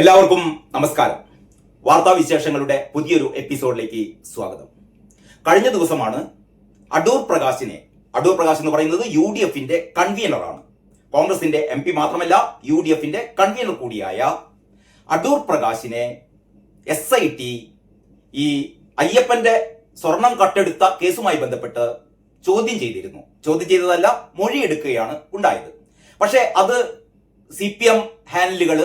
എല്ലാവർക്കും നമസ്കാരം. വാർത്താ വിശേഷങ്ങളുടെ പുതിയൊരു എപ്പിസോഡിലേക്ക് സ്വാഗതം. കഴിഞ്ഞ ദിവസമാണ് അടൂർ പ്രകാശിനെ അടൂർ പ്രകാശ് എന്ന് പറയുന്നത് യു ഡി എഫിന്റെ കൺവീനറാണ് കോൺഗ്രസിന്റെ എം പി മാത്രമല്ല യു ഡി എഫിന്റെ കൺവീനർ കൂടിയായ അടൂർ പ്രകാശിനെ എസ് ഐ ടി ഈ അയ്യപ്പന്റെ സ്വർണം കട്ടെടുത്ത കേസുമായി ബന്ധപ്പെട്ട് ചോദ്യം ചെയ്തിരുന്നു. ചോദ്യം ചെയ്തതല്ല മൊഴിയെടുക്കുകയാണ് ഉണ്ടായത്. പക്ഷേ അത് സി പി എം ഹാൻഡിലുകൾ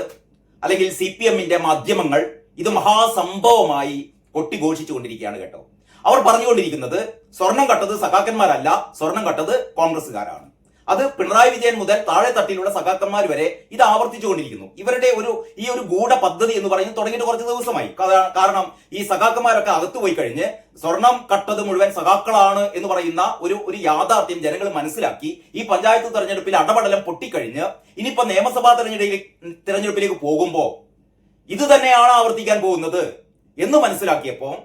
അല്ലെങ്കിൽ സി പി എമ്മിന്റെ മാധ്യമങ്ങൾ ഇത് മഹാസംഭവമായി കൊട്ടിഘോഷിച്ചുകൊണ്ടിരിക്കുകയാണ് കേട്ടോ. അവർ പറഞ്ഞുകൊണ്ടിരിക്കുന്നത് സ്വർണം കട്ടത് സഖാക്കന്മാരല്ല സ്വർണം കട്ടത് കോൺഗ്രസ്സുകാരാണ്. അത് പിണറായി വിജയൻ മുതൽ താഴെ തട്ടിലുള്ള സഖാക്കന്മാർ വരെ ഇത് ആവർത്തിച്ചുകൊണ്ടിരിക്കുന്നു. ഇവരുടെ ഒരു ഈ ഒരു ഗൂഢ പദ്ധതി എന്ന് പറയുന്നത് തുടങ്ങിയിട്ട് കുറച്ച് ദിവസമായി. കാരണം ഈ സഖാക്കന്മാരൊക്കെ അകത്തു പോയി കഴിഞ്ഞ് സ്വർണം കട്ടത് മുഴുവൻ സഖാക്കളാണ് എന്ന് പറയുന്ന ഒരു ഒരു യാഥാർത്ഥ്യം ജനങ്ങൾ മനസ്സിലാക്കി ഈ പഞ്ചായത്ത് തെരഞ്ഞെടുപ്പിൽ അടപടലം പൊട്ടിക്കഴിഞ്ഞ് ഇനിയിപ്പോ നിയമസഭാ തെരഞ്ഞെടുപ്പിലേക്ക് തെരഞ്ഞെടുപ്പിലേക്ക് പോകുമ്പോൾ ഇത് തന്നെയാണ് ആവർത്തിക്കാൻ പോകുന്നത് എന്ന് മനസ്സിലാക്കിയപ്പോൾ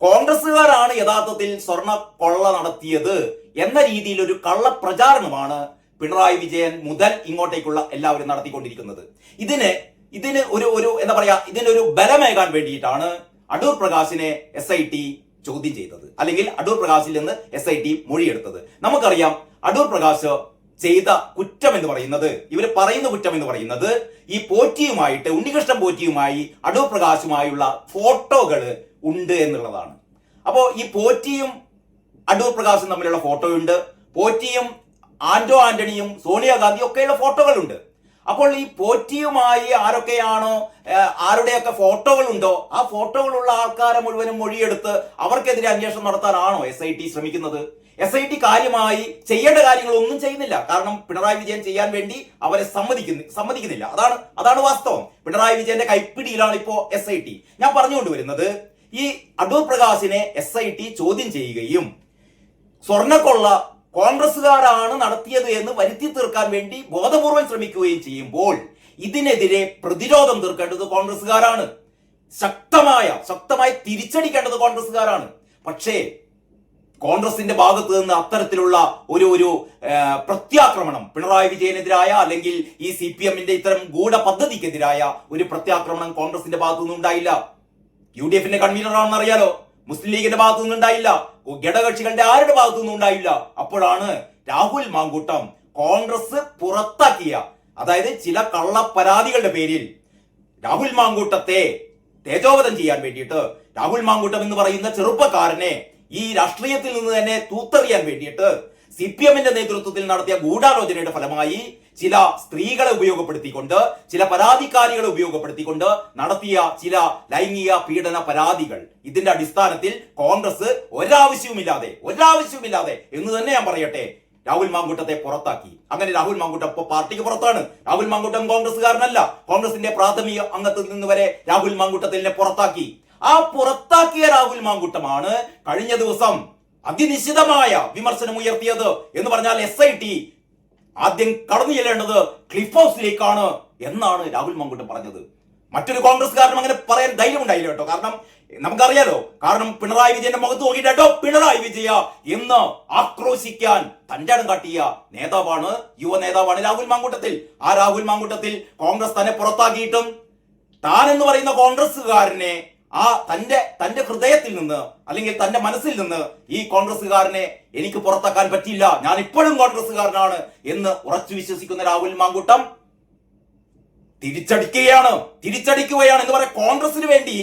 കോൺഗ്രസ്സുകാരാണ് യഥാർത്ഥത്തിൽ സ്വർണ കൊള്ള നടത്തിയത്. എന്ന രീതിയിൽ ഒരു കള്ളപ്രചാരണമാണ് പിണറായി വിജയൻ മുതൽ ഇങ്ങോട്ടേക്കുള്ള എല്ലാവരും നടത്തിക്കൊണ്ടിരിക്കുന്നത്. ഇതിന് ഇതിന് ഒരു ഒരു എന്താ പറയാ ഇതിനൊരു ബലമേകാൻ വേണ്ടിയിട്ടാണ് അടൂർ പ്രകാശിനെ എസ് ഐ ടി ചോദ്യം ചെയ്തത്. അല്ലെങ്കിൽ അടൂർ പ്രകാശിൽ നിന്ന് എസ് ഐ ടി മൊഴിയെടുത്തത്. നമുക്കറിയാം അടൂർ പ്രകാശ് ചെയ്ത കുറ്റം എന്ന് പറയുന്നത് ഇവർ പറയുന്ന കുറ്റം എന്ന് പറയുന്നത് ഈ പോറ്റിയുമായിട്ട് ഉണ്ണികൃഷ്ണൻ പോറ്റിയുമായി അടൂർ പ്രകാശുമായുള്ള ഫോട്ടോകൾ ഉണ്ട് എന്നുള്ളതാണ്. അപ്പോ ഈ പോറ്റിയും അടൂർ പ്രകാശും തമ്മിലുള്ള ഫോട്ടോയുണ്ട് പോറ്റിയും ആന്റോ ആന്റണിയും സോണിയാഗാന്ധിയും ഒക്കെയുള്ള ഫോട്ടോകളുണ്ട് അപ്പോൾ ഈ പോറ്റിയുമായി ആരൊക്കെയാണോ ആരുടെയൊക്കെ ആരുടെയൊക്കെ ഫോട്ടോകളുണ്ടോ ആ ഫോട്ടോകളുള്ള ആൾക്കാരെ മുഴുവനും മൊഴിയെടുത്ത് അവർക്കെതിരെ അന്വേഷണം നടത്താനാണോ എസ് ഐ ടി ശ്രമിക്കുന്നത്? എസ് ഐ ടി കാര്യമായി ചെയ്യേണ്ട കാര്യങ്ങളൊന്നും ചെയ്യുന്നില്ല. കാരണം പിണറായി വിജയൻ ചെയ്യാൻ വേണ്ടി അവരെ സമ്മതിക്കുന്നു സമ്മതിക്കുന്നില്ല. അതാണ് അതാണ് വാസ്തവം. പിണറായി വിജയന്റെ കൈപ്പിടിയിലാണ് ഇപ്പോ എസ് ഐ ടി ഞാൻ പറഞ്ഞുകൊണ്ടുവരുന്നത് ഈ അടൂർ പ്രകാശിനെ എസ് ഐ ടി ചോദ്യം ചെയ്യുകയും സ്വർണക്കൊള്ള കോൺഗ്രസ്സുകാരാണ് നടത്തിയത് എന്ന് വരുത്തി തീർക്കാൻ വേണ്ടി ബോധപൂർവം ശ്രമിക്കുകയും ചെയ്യുമ്പോൾ ഇതിനെതിരെ പ്രതിരോധം തീർക്കേണ്ടത് കോൺഗ്രസ്സുകാരാണ്. ശക്തമായ ശക്തമായി തിരിച്ചടിക്കേണ്ടത് കോൺഗ്രസ്സുകാരാണ്. പക്ഷേ കോൺഗ്രസിന്റെ ഭാഗത്ത് നിന്ന് അത്തരത്തിലുള്ള ഒരു ഒരു പ്രത്യാക്രമണം പിണറായി വിജയനെതിരായ അല്ലെങ്കിൽ ഈ സി പി എമ്മിന്റെ ഇത്തരം ഗൂഢ പദ്ധതിക്കെതിരായ ഒരു പ്രത്യാക്രമണം കോൺഗ്രസിന്റെ ഭാഗത്തു നിന്ന് ഉണ്ടായില്ല യു ഡി എഫിന്റെ കൺവീനറാണെന്ന് അറിയാലോ മുസ്ലിം ലീഗിന്റെ ഭാഗത്തു നിന്ന് ഉണ്ടായില്ല. ഘടകകക്ഷികളുടെ ആരുടെ ഭാഗത്തു നിന്നും ഉണ്ടായില്ല. അപ്പോഴാണ് രാഹുൽ മാങ്കൂട്ടം കോൺഗ്രസ് പുറത്താക്കിയ അതായത് ചില കള്ളപ്പരാതികളുടെ പേരിൽ രാഹുൽ മാങ്കൂട്ടത്തെ തേജോവധം ചെയ്യാൻ വേണ്ടിയിട്ട് രാഹുൽ മാങ്കൂട്ടം എന്ന് പറയുന്ന ചെറുപ്പക്കാരനെ ഈ രാഷ്ട്രീയത്തിൽ നിന്ന് തന്നെ തൂത്തെറിയാൻ വേണ്ടിയിട്ട് സി പി എമ്മിന്റെ നേതൃത്വത്തിൽ നടത്തിയ ഗൂഢാലോചനയുടെ ഫലമായി ചില സ്ത്രീകളെ ഉപയോഗപ്പെടുത്തിക്കൊണ്ട് ചില പരാതിക്കാരികളെ ഉപയോഗപ്പെടുത്തിക്കൊണ്ട് നടത്തിയ ചില ലൈംഗിക പീഡന പരാതികൾ. ഇതിന്റെ അടിസ്ഥാനത്തിൽ കോൺഗ്രസ് ഒരാവശ്യവുമില്ലാതെ ഒരാവശ്യവുമില്ലാതെ എന്ന് തന്നെ ഞാൻ പറയട്ടെ രാഹുൽ മാങ്കൂട്ടത്തെ പുറത്താക്കി. അങ്ങനെ രാഹുൽ മാങ്കൂട്ടം ഇപ്പൊ പാർട്ടിക്ക് പുറത്താണ്. രാഹുൽ മാങ്കൂട്ടം കോൺഗ്രസ്സുകാരനല്ല. കോൺഗ്രസിന്റെ പ്രാഥമിക അംഗത്തിൽ നിന്ന് വരെ രാഹുൽ മാങ്കൂട്ടത്തിനെ പുറത്താക്കി. ആ പുറത്താക്കിയ രാഹുൽ മാങ്കൂട്ടമാണ് കഴിഞ്ഞ ദിവസം അതിനിശ്ചിതമായ വിമർശനം ഉയർത്തിയത് എന്ന് പറഞ്ഞാൽ എസ് ഐ ടി ആദ്യം കടന്നു ചെല്ലേണ്ടത് ക്ലിഫ് ഹൗസിലേക്കാണ് എന്നാണ് രാഹുൽ മങ്കുട്ട് പറഞ്ഞത്. മറ്റൊരു കോൺഗ്രസ്സുകാരനും അങ്ങനെ പറയാൻ ധൈര്യമുണ്ടായില്ല കേട്ടോ. കാരണം നമുക്കറിയാലോ കാരണം പിണറായി വിജയന്റെ മുഖത്ത് നോക്കിയിട്ട് പിണറായി വിജയ എന്ന് ആക്രോശിക്കാൻ ഇടം കാട്ടിയ നേതാവാണ് യുവ നേതാവാണ് രാഹുൽ മാങ്കൂട്ടത്തിൽ. ആ രാഹുൽ മാങ്കൂട്ടത്തിൽ കോൺഗ്രസ് തന്നെ പുറത്താക്കിയിട്ടും താൻ എന്ന് പറയുന്ന കോൺഗ്രസ്സുകാരനെ ആ തന്റെ തന്റെ ഹൃദയത്തിൽ നിന്ന് അല്ലെങ്കിൽ തന്റെ മനസ്സിൽ നിന്ന് ഈ കോൺഗ്രസ്സുകാരനെ എനിക്ക് പുറത്താക്കാൻ പറ്റില്ല ഞാൻ ഇപ്പോഴും കോൺഗ്രസ്സുകാരനാണ് എന്ന് ഉറച്ചു വിശ്വസിക്കുന്ന രാഹുൽ മാങ്കൂട്ടം തിരിച്ചടിക്കുകയാണ്. തിരിച്ചടിക്കുകയാണ് എന്ന് പറയാൻ കോൺഗ്രസിന് വേണ്ടി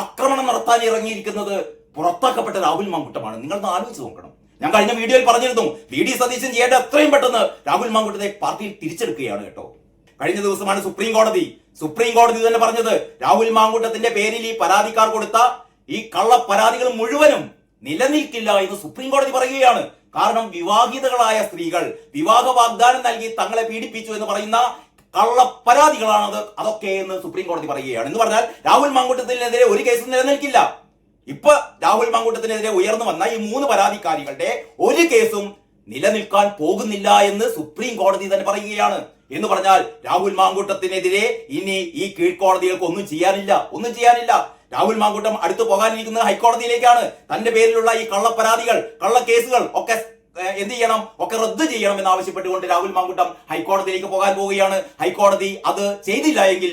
ആക്രമണം നടത്താൻ ഇറങ്ങിയിരിക്കുന്നത് പുറത്താക്കപ്പെട്ട രാഹുൽ മാങ്കുട്ടമാണ്. നിങ്ങളൊന്ന് ആലോചിച്ച് നോക്കണം. ഞാൻ കഴിഞ്ഞ വീഡിയോയിൽ പറഞ്ഞിരുന്നു വി ഡി സതീശൻ ചെയ്യേണ്ട എത്രയും പെട്ടെന്ന് രാഹുൽ മാങ്കൂട്ടത്തെ പാർട്ടിയിൽ തിരിച്ചെടുക്കുകയാണ് കേട്ടോ. കഴിഞ്ഞ ദിവസമാണ് സുപ്രീം കോടതി. സുപ്രീം കോടതി തന്നെ പറഞ്ഞത് രാഹുൽ മാങ്കുട്ടത്തിന്റെ പേരിൽ ഈ പരാതിക്കാർ കൊടുത്ത ഈ കള്ള പരാതികൾ മുഴുവനും നിലനിൽക്കില്ല എന്ന് സുപ്രീം കോടതി പറയുകയാണ്. കാരണം വിവാഹിതകളായ സ്ത്രീകൾ വിവാഹ വാഗ്ദാനം നൽകി തങ്ങളെ പീഡിപ്പിച്ചു എന്ന് പറയുന്ന കള്ള പരാതികളാണ് അത് അതൊക്കെ എന്ന് സുപ്രീം കോടതി പറയുകയാണ്. എന്ന് പറഞ്ഞാൽ രാഹുൽ മാങ്കൂട്ടത്തിനെതിരെ ഒരു കേസും നിലനിൽക്കില്ല. ഇപ്പൊ രാഹുൽ മാങ്കൂട്ടത്തിനെതിരെ ഉയർന്നു വന്ന ഈ മൂന്ന് പരാതിക്കാരികളുടെ ഒരു കേസും നിലനിൽക്കാൻ പോകുന്നില്ല എന്ന് സുപ്രീം കോടതി തന്നെ പറയുകയാണ്. എന്ന് പറഞ്ഞാൽ രാഹുൽ മാങ്കൂട്ടത്തിനെതിരെ ഇനി ഈ കീഴ്ക്കോടതികൾക്ക് ഒന്നും ചെയ്യാനില്ല ഒന്നും ചെയ്യാനില്ല. രാഹുൽ മാങ്കൂട്ടം അടുത്തു പോകാനിരിക്കുന്നത് ഹൈക്കോടതിയിലേക്കാണ് തന്റെ പേരിലുള്ള ഈ കള്ളപ്പരാതികൾ കള്ളക്കേസുകൾ ഒക്കെ എന്ത് ചെയ്യണം? ഒക്കെ റദ്ദ് ചെയ്യണം എന്ന് ആവശ്യപ്പെട്ടുകൊണ്ട് രാഹുൽ മാങ്കുട്ടം ഹൈക്കോടതിയിലേക്ക് പോകാൻ പോവുകയാണ്. ഹൈക്കോടതി അത് ചെയ്തില്ല എങ്കിൽ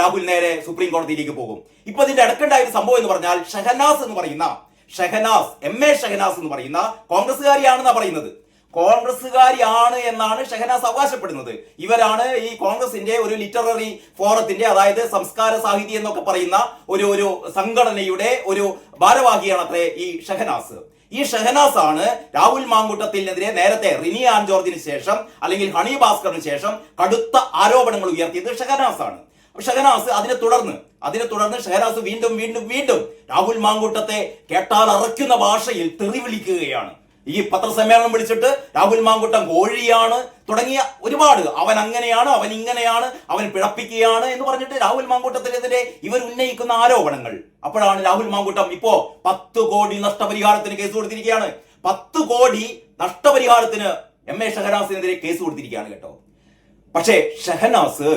രാഹുൽ നേരെ സുപ്രീം കോടതിയിലേക്ക് പോകും. ഇപ്പൊ ഇതിന്റെ ഇടക്കുണ്ടായ ഒരു സംഭവം എന്ന് പറഞ്ഞാൽ ഷഹനാസ് എന്ന് പറയുന്ന ഷഹനാസ് എം എ ഷഹനാസ് എന്ന് പറയുന്ന കോൺഗ്രസ്സുകാരിയാണെന്നാ പറയുന്നത്. കോൺഗ്രസ്സുകാരിയാണ് എന്നാണ് ഷഹനാസ് അവകാശപ്പെടുന്നത്. ഇവരാണ് ഈ കോൺഗ്രസിന്റെ ഒരു ലിറ്റററി ഫോറത്തിന്റെ അതായത് സംസ്കാര സാഹിത്യം എന്നൊക്കെ പറയുന്ന ഒരു ഒരു സംഘടനയുടെ ഒരു ഭാരവാഹിയാണ് അത്രേ ഈ ഷഹനാസ്. ഈ ഷഹനാസ് ആണ് രാഹുൽ മാങ്കുട്ടത്തിനെതിരെ നേരത്തെ റിനി ആൻ ജോർജിന് ശേഷം അല്ലെങ്കിൽ ഹണി ഭാസ്കറിന് ശേഷം കടുത്ത ആരോപണങ്ങൾ ഉയർത്തിയത് ഷഹനാസ് ആണ് ഷെഹനാസ് അതിനെ തുടർന്ന് അതിനെ തുടർന്ന് ഷഹനാസ് വീണ്ടും വീണ്ടും വീണ്ടും രാഹുൽ മാങ്കൂട്ടത്തെ കേട്ടാൽ അറയ്ക്കുന്ന ഭാഷയിൽ തെറി വിളിക്കുകയാണ്. ഈ പത്രസമ്മേളനം വിളിച്ചിട്ട് രാഹുൽ മാങ്കുട്ടം കോഴിയാണ് തുടങ്ങിയ ഒരുപാട്. അവൻ അങ്ങനെയാണ് അവൻ ഇങ്ങനെയാണ് അവൻ പിഴപ്പിക്കുകയാണ് എന്ന് പറഞ്ഞിട്ട് രാഹുൽ മാങ്കൂട്ടത്തിനെതിരെ ഇവർ ഉന്നയിക്കുന്ന ആരോപണങ്ങൾ. അപ്പോഴാണ് രാഹുൽ മാങ്കൂട്ടം ഇപ്പോ പത്ത് കോടി നഷ്ടപരിഹാരത്തിന് കേസ് കൊടുത്തിരിക്കുകയാണ്. പത്ത് കോടി നഷ്ടപരിഹാരത്തിന് എം എ ഷഹനാസിനെതിരെ കേസ് കൊടുത്തിരിക്കുകയാണ് കേട്ടോ. പക്ഷേ ഷഹനാസ്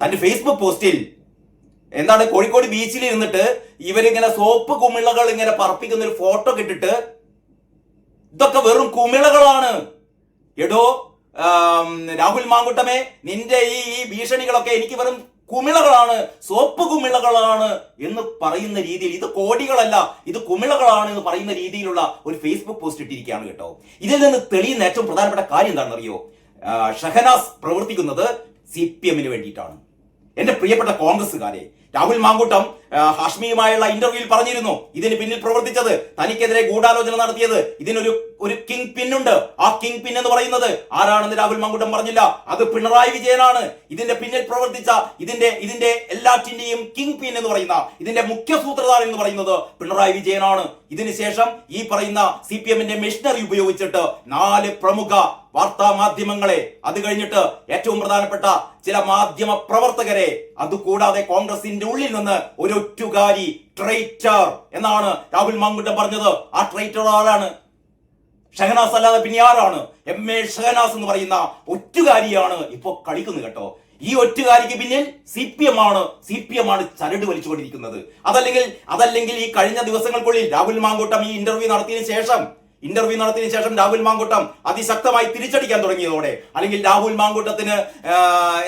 തന്റെ ഫേസ്ബുക്ക് പോസ്റ്റിൽ എന്താണ് കോഴിക്കോട് ബീച്ചിൽ ഇരുന്നിട്ട് ഇവരിങ്ങനെ സോപ്പ് കുമിളകൾ ഇങ്ങനെ പറപ്പിക്കുന്ന ഒരു ഫോട്ടോ കിട്ടിട്ട് ഇതൊക്കെ വെറും കുമിളകളാണ്. എടോ രാഹുൽ മാങ്കുട്ടമേ നിന്റെ ഈ ഈ ഭീഷണികളൊക്കെ എനിക്ക് വെറും കുമിളകളാണ് സോപ്പ് കുമിളകളാണ് എന്ന് പറയുന്ന രീതിയിൽ ഇത് കോടികളല്ല ഇത് കുമിളകളാണ് എന്ന് പറയുന്ന രീതിയിലുള്ള ഒരു ഫേസ്ബുക്ക് പോസ്റ്റ് ഇട്ടിരിക്കുകയാണ് കേട്ടോ. ഇതിൽ നിന്ന് തെളിയുന്ന ഏറ്റവും പ്രധാനപ്പെട്ട കാര്യം എന്താണെന്നറിയോ? ഷഹനാസ് പ്രവർത്തിക്കുന്നത് സി പി എമ്മിന് വേണ്ടിയിട്ടാണ്. എന്റെ പ്രിയപ്പെട്ട കോൺഗ്രസ്സുകാരെ രാഹുൽ മാങ്കൂട്ടം ഹാഷ്മിയുമായുള്ള ഇന്റർവ്യൂവിൽ പറഞ്ഞിരുന്നു. ഇതിന് പിന്നിൽ പ്രവർത്തിച്ചത് തനിക്കെതിരെ ഗൂഢാലോചന നടത്തിയത്. ഇതിനൊരു ഒരു കിങ് പിൻ ഉണ്ട്. ആ കിങ് പിൻ എന്ന് പറയുന്നത് ആരാണെന്ന് രാഹുൽ മങ്കുട്ടം പറഞ്ഞില്ല. അത് പിണറായി വിജയനാണ്. ഇതിന്റെ പിന്നിൽ പ്രവർത്തിച്ച ഇതിന്റെ ഇതിന്റെ എല്ലാറ്റിന്റെയും കിങ് പിൻ എന്ന് പറയുന്ന ഇതിന്റെ മുഖ്യ സൂത്രധാരൻ എന്ന് പറയുന്നത് പിണറായി വിജയനാണ്. ഇതിനുശേഷം ഈ പറയുന്ന സി പി എമ്മിന്റെ മെഷീനറി ഉപയോഗിച്ചിട്ട് നാല് പ്രമുഖ വാർത്താ മാധ്യമങ്ങളെ അത് കഴിഞ്ഞിട്ട് ഏറ്റവും പ്രധാനപ്പെട്ട ചില മാധ്യമ പ്രവർത്തകരെ അതുകൂടാതെ കോൺഗ്രസിന്റെ ഉള്ളിൽ നിന്ന് ഒരു ഒറ്റുകാരി ട്രൈറ്റർ എന്നാണ് രാഹുൽ മാങ്കുട്ടം പറഞ്ഞത്. ആ ട്രൈറ്റർ ആരാണ്? ഷഹനാസ് അല്ലാതെ പിന്നെ ആരാണ്? എം എ ഷഹനാസ് എന്ന് പറയുന്ന ഒറ്റുകാരിയാണ് ഇപ്പോ കളിക്കുന്നത് കേട്ടോ. ഈ ഒറ്റുകാരിക്ക് പിന്നിൽ സി പി എം ആണ്. സി പി എം ആണ് ചരട് വലിച്ചുകൊണ്ടിരിക്കുന്നത്. അതല്ലെങ്കിൽ അതല്ലെങ്കിൽ ഈ കഴിഞ്ഞ ദിവസങ്ങൾക്കുള്ളിൽ രാഹുൽ മാങ്കോട്ടം ഈ ഇന്റർവ്യൂ നടത്തിയതിനു ശേഷം ഇന്റർവ്യൂ നടത്തിയതിനു ശേഷം രാഹുൽ മാങ്കൂട്ടം അതിശക്തമായി തിരിച്ചടിക്കാൻ തുടങ്ങിയതോടെ അല്ലെങ്കിൽ രാഹുൽ മാങ്കൂട്ടത്തിന്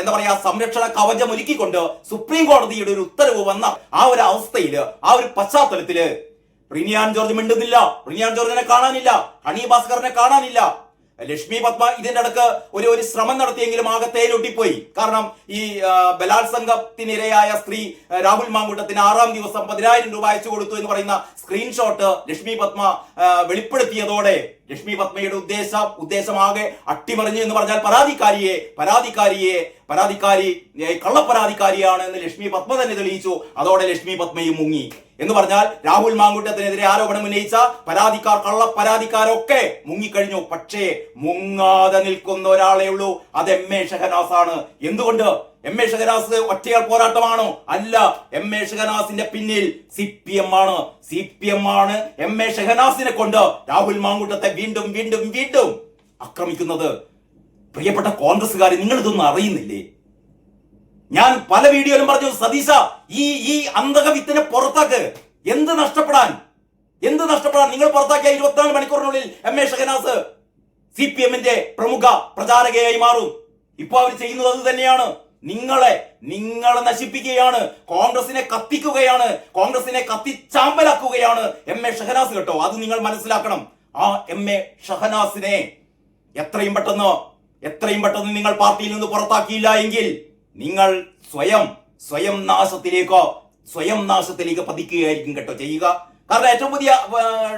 എന്താ പറയാ സംരക്ഷണ കവചം ഒരുക്കിക്കൊണ്ട് സുപ്രീം കോടതിയുടെ ഒരു ഉത്തരവ് വന്ന ആ ഒരു അവസ്ഥയിൽ ആ ഒരു പശ്ചാത്തലത്തിൽ റിനിയാൻ ജോർജ് മിണ്ടുന്നില്ല. റിനിയാൻ ജോർജിനെ കാണാനില്ല. ഹണി ഭാസ്കറിനെ കാണാനില്ല. ലക്ഷ്മി പത്മ ഇതിന്റെ അടുക്ക് ഒരു ഒരു ശ്രമം നടത്തിയെങ്കിലും ആകെ തേലൊട്ടിപ്പോയി. കാരണം ഈ ബലാത്സംഗത്തിനിരയായ സ്ത്രീ രാഹുൽ മാങ്കൂട്ടത്തിന് ആറാം ദിവസം പതിനായിരം രൂപ അയച്ചു കൊടുത്തു എന്ന് പറയുന്ന സ്ക്രീൻഷോട്ട് ലക്ഷ്മി പത്മ വെളിപ്പെടുത്തിയതോടെ ലക്ഷ്മി പത്മയുടെ ഉദ്ദേശം ഉദ്ദേശമാകെ അട്ടിമറിഞ്ഞു എന്ന് പറഞ്ഞാൽ പരാതിക്കാരിയെ പരാതിക്കാരിയെ പരാതിക്കാരി കള്ളപ്പരാതിക്കാരിയാണ് എന്ന് ലക്ഷ്മി പത്മ തന്നെ തെളിയിച്ചു. അതോടെ ലക്ഷ്മി പത്മയും മുങ്ങി. എന്ന് പറഞ്ഞാൽ രാഹുൽ മാങ്കുട്ടത്തിനെതിരെ ആരോപണം ഉന്നയിച്ച പരാതിക്കാർ കള്ള പരാതിക്കാരൊക്കെ മുങ്ങിക്കഴിഞ്ഞു. പക്ഷേ മുങ്ങാതെ നിൽക്കുന്ന ഒരാളെ ഉള്ളൂ. അത് എം എ ഷഹനാസ് ആണ് എന്തുകൊണ്ട്? എം എ ഷഹനാസ് ഒറ്റയാൾ പോരാട്ടമാണോ? അല്ല എം എ ഷഹനാസിന്റെ പിന്നിൽ സി പി എം ആണ്. സി പി എം ആണ് എം എ ഷഹനാസിനെ കൊണ്ട് രാഹുൽ മാങ്കൂട്ടത്തെ വീണ്ടും വീണ്ടും വീണ്ടും ആക്രമിക്കുന്നത്. പ്രിയപ്പെട്ട കോൺഗ്രസ്സുകാർ നിങ്ങൾ ഇതൊന്നും അറിയുന്നില്ലേ? ഞാൻ പല വീഡിയോയിലും പറഞ്ഞു സതീശ ഈ ഈ അന്തക വിത്തിനെ പുറത്താക്ക്. എന്ത് നഷ്ടപ്പെടാൻ? എന്ത് നഷ്ടപ്പെടാൻ? നിങ്ങൾ പുറത്താക്കിയ ഇരുപത്തിനാല് മണിക്കൂറിനുള്ളിൽ M A Shahanas C P എമ്മിന്റെ പ്രമുഖ പ്രചാരകയായി മാറും. ഇപ്പൊ അവർ ചെയ്യുന്നത് അത് തന്നെയാണ്. നിങ്ങളെ നിങ്ങളെ നശിപ്പിക്കുകയാണ്. കോൺഗ്രസിനെ കത്തിക്കുകയാണ്. കോൺഗ്രസിനെ കത്തിച്ചാമ്പലാക്കുകയാണ് എം എ ഷഹനാസ് കേട്ടോ. അത് നിങ്ങൾ മനസ്സിലാക്കണം. ആ എം എ ഷഹനാസിനെ എത്രയും പെട്ടെന്ന് എത്രയും പെട്ടെന്ന് നിങ്ങൾ പാർട്ടിയിൽ നിന്ന് പുറത്താക്കിയില്ല എങ്കിൽ നിങ്ങൾ സ്വയം സ്വയം നാശത്തിലേക്കോ സ്വയം നാശത്തിലേക്ക് പതിക്കുകയായിരിക്കും കേട്ടോ ചെയ്യുക. കാരണം ഏറ്റവും പുതിയ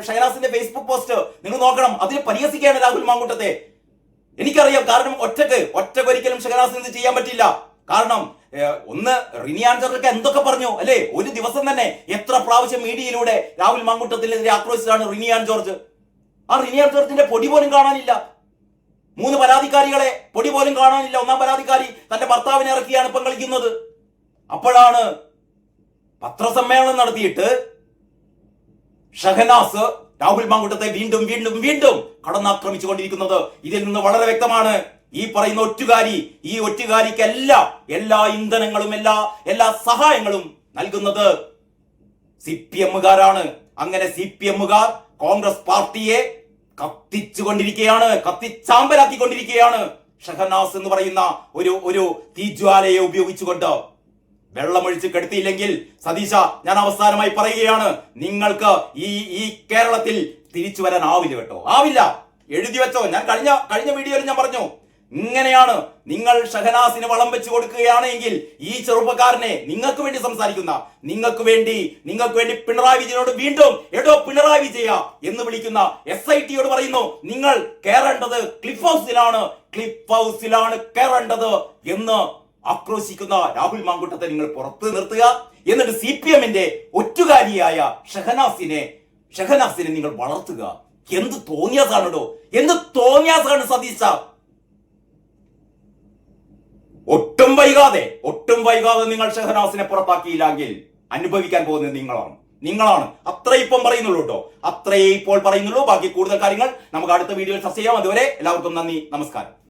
ഷഹനാസിന്റെ ഫേസ്ബുക്ക് പോസ്റ്റ് നിങ്ങൾ നോക്കണം. അതിൽ പരിഹസിക്കുകയാണ് രാഹുൽ മാങ്കൂട്ടത്തെ. എനിക്കറിയാം കാരണം ഒറ്റയ്ക്ക് ഒറ്റക്കൊരിക്കലും ഷഹനാസിന് ചെയ്യാൻ പറ്റില്ല. കാരണം ഒന്ന് റിനിയാൻ ചന്ദ്രക്ക് എന്തൊക്കെ പറഞ്ഞു? അല്ലേ? ഒരു ദിവസം തന്നെ എത്ര പ്രാവശ്യം മീഡിയയിലൂടെ രാഹുൽ മാങ്കൂട്ടത്തിനെതിരെ ആക്രോശിച്ചാണ് റിനിയാൻ ജോർജ്? ആ റിനിയാൻ ജോർജിന്റെ പൊടി പോലും കാണാനില്ല. മൂന്ന് പരാതിക്കാരികളെ പൊടി പോലും കാണാനില്ല. ഒന്നാം പരാതിക്കാരി തന്റെ ഭർത്താവിനെ ഇറക്കിയാണ് ഇപ്പം കളിക്കുന്നത്. അപ്പോഴാണ് പത്രസമ്മേളനം നടത്തിയിട്ട് ഷഹനാസ് രാഹുൽ മാങ്കുട്ടത്തെ വീണ്ടും വീണ്ടും വീണ്ടും കടന്നാക്രമിച്ചുകൊണ്ടിരിക്കുന്നത്. ഇതിൽ നിന്ന് വളരെ വ്യക്തമാണ്. ഈ പറയുന്ന ഒറ്റുകാരി ഈ ഒറ്റുകാരിക്ക് എല്ലാ എല്ലാ ഇന്ധനങ്ങളും എല്ലാ എല്ലാ സഹായങ്ങളും നൽകുന്നത് സി പി എമ്മുകാരാണ്. അങ്ങനെ സി പി എമ്മുകാർ കോൺഗ്രസ് പാർട്ടിയെ കത്തിച്ചുകൊണ്ടിരിക്കുകയാണ് കത്തിച്ചാമ്പലാക്കിക്കൊണ്ടിരിക്കുകയാണ്. ഷഹനാസ് എന്ന് പറയുന്ന ഒരു ഒരു തീജ്വാലയെ ഉപയോഗിച്ചുകൊണ്ട് വെള്ളമൊഴിച്ച് കെടുത്തിയില്ലെങ്കിൽ സതീശ ഞാൻ അവസാനമായി പറയുകയാണ് നിങ്ങൾക്ക് ഈ ഈ കേരളത്തിൽ തിരിച്ചു വരാൻ ആവില്ല കേട്ടോ. ആവില്ല. എഴുതി വെച്ചോ. ഞാൻ കഴിഞ്ഞ കഴിഞ്ഞ വീഡിയോയിൽ ഞാൻ പറഞ്ഞു ഇങ്ങനെയാണ് നിങ്ങൾ ഷഹനാസിന് വളം വെച്ച് കൊടുക്കുകയാണെങ്കിൽ ഈ ചെറുപ്പക്കാരനെ നിങ്ങൾക്ക് വേണ്ടി സംസാരിക്കുന്ന നിങ്ങൾക്ക് വേണ്ടി നിങ്ങൾക്ക് വേണ്ടി പിണറായി വിജയനോട് വീണ്ടും എടോ പിണറായി വിജയ എന്ന് വിളിക്കുന്ന എസ് ഐ ടിയോട് പറയുന്നു നിങ്ങൾ കയറേണ്ടത് ക്ലിഫ് ഹൗസിലാണ് ക്ലിഫ് ഹൗസിലാണ് കയറേണ്ടത് എന്ന് ആക്രോശിക്കുന്ന രാഹുൽ മാങ്കുട്ടത്തെ നിങ്ങൾ പുറത്ത് നിർത്തുക. എന്നിട്ട് സി പി എമ്മിന്റെ ഒറ്റുകാരിയായ ഷഹനാസിനെ ഷഹനാസിനെ നിങ്ങൾ വളർത്തുക. എന്ത് തോന്നിയാസാണോ എന്ത് തോന്നിയാസാണ് സതീശ? ഒട്ടും വൈകാതെ ഒട്ടും വൈകാതെ നിങ്ങൾ ഷഹനാസിനെ പുറത്താക്കിയില്ലെങ്കിൽ അനുഭവിക്കാൻ പോകുന്നത് നിങ്ങളാണ്. നിങ്ങളാണ്. അത്രേ ഇപ്പം പറയുന്നുള്ളൂ കേട്ടോ. അത്രേ ഇപ്പോൾ പറയുന്നുള്ളൂ. ബാക്കി കൂടുതൽ കാര്യങ്ങൾ നമുക്ക് അടുത്ത വീഡിയോയിൽ ചർച്ച ചെയ്യാം. അതുവരെ എല്ലാവർക്കും നന്ദി. നമസ്കാരം.